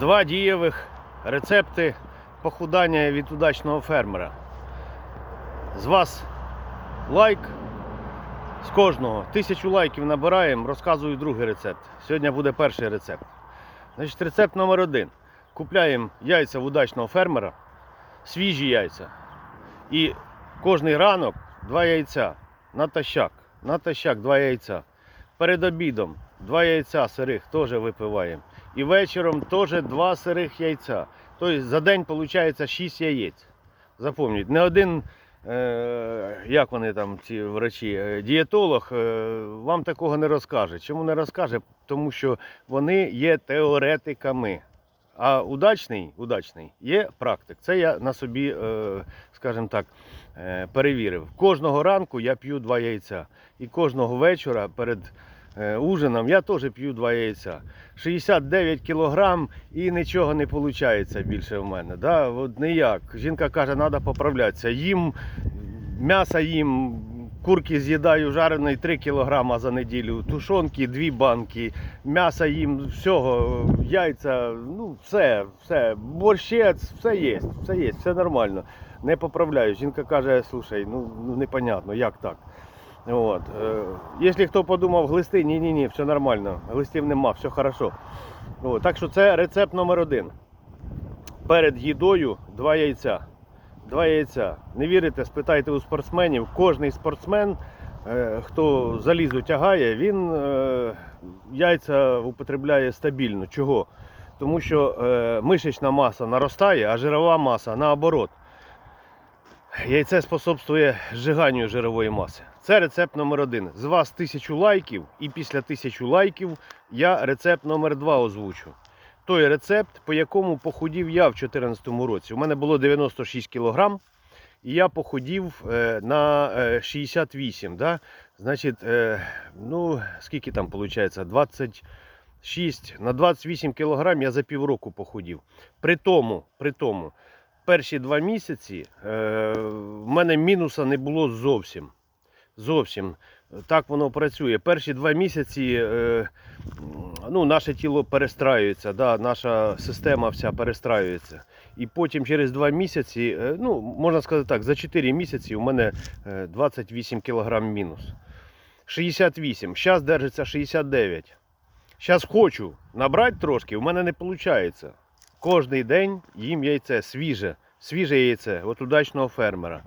Два дієвих рецепти похудання від удачного фермера. З вас лайк. З кожного тисячу лайків набираємо, розказую другий рецепт. Сьогодні буде перший рецепт. Значить, рецепт номер один. Купляємо яйця в удачного фермера, свіжі яйця. І кожний ранок два яйця натощак. Натощак два яйця. Перед обідом два яйця сирих теж випиваємо. І вечором теж два сирих яйця. Тобто за день виходить 6 яєць. Запам'ятайте, не один, е, як вони там, ці врачі, е, дієтолог е, вам такого не розкаже. Чому не розкаже? Тому що вони є теоретиками. А удачний, удачний є практик. Це я на собі, е, скажімо так, е, перевірив. Кожного ранку я п'ю два яйця. І кожного вечора перед ужином я теж п'ю два яйця. 69 кілограм і нічого не виходить більше в мене. Да? От ніяк. Жінка каже, треба поправлятися. Їм м'ясо їм. Курки з'їдаю жареної 3 кг за неділю, тушонки 2 банки, м'яса їм всього, яйця, ну все, все, борщець, все є, все є, все нормально. Не поправляю. Жінка каже, слушай, ну, ну непонятно, як так. От. Е, якщо хто подумав глисти, ні, ні, все нормально. Глистів нема, все хорошо. От. Так що це рецепт номер один. Перед їдою два яйця. Два яйця. Не вірите, спитайте у спортсменів. Кожний спортсмен, е, хто залізо тягає, він е, яйця употребляє стабільно. Чого? Тому що мишечна маса наростає, а жирова маса наоборот. Яйце способствує зжиганню жирової маси. Це рецепт номер один. З вас тисячу лайків, і після тисячу лайків я рецепт номер два озвучу. Той рецепт, по якому похудів я в 2014 році. У мене було 96 кг, і я похудів е, на е, 68. Да? Значить, е, ну, скільки там виходить? 26. На 28 кг я за півроку похудів. При тому, при тому, перші два місяці е, в мене мінуса не було зовсім. Зовсім. Так воно працює. Перші два місяці е, ну, наше тіло перестраюється, да, наша система вся перестраюється. І потім через два місяці, е, ну, можна сказати так, за 4 місяці у мене е, 28 кг мінус. 68. Зараз держиться 69. Зараз хочу набрати трошки, у мене не виходить. Кожний день їм яйце свіже, свіже яйце, от удачного фермера.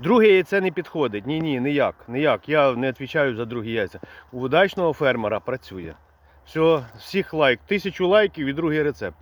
Друге яйце не підходить. Ні, ні, ніяк, ніяк. Я не відповідаю за другі яйця. У удачного фермера працює. Все, всіх лайк. Тисячу лайків і другий рецепт.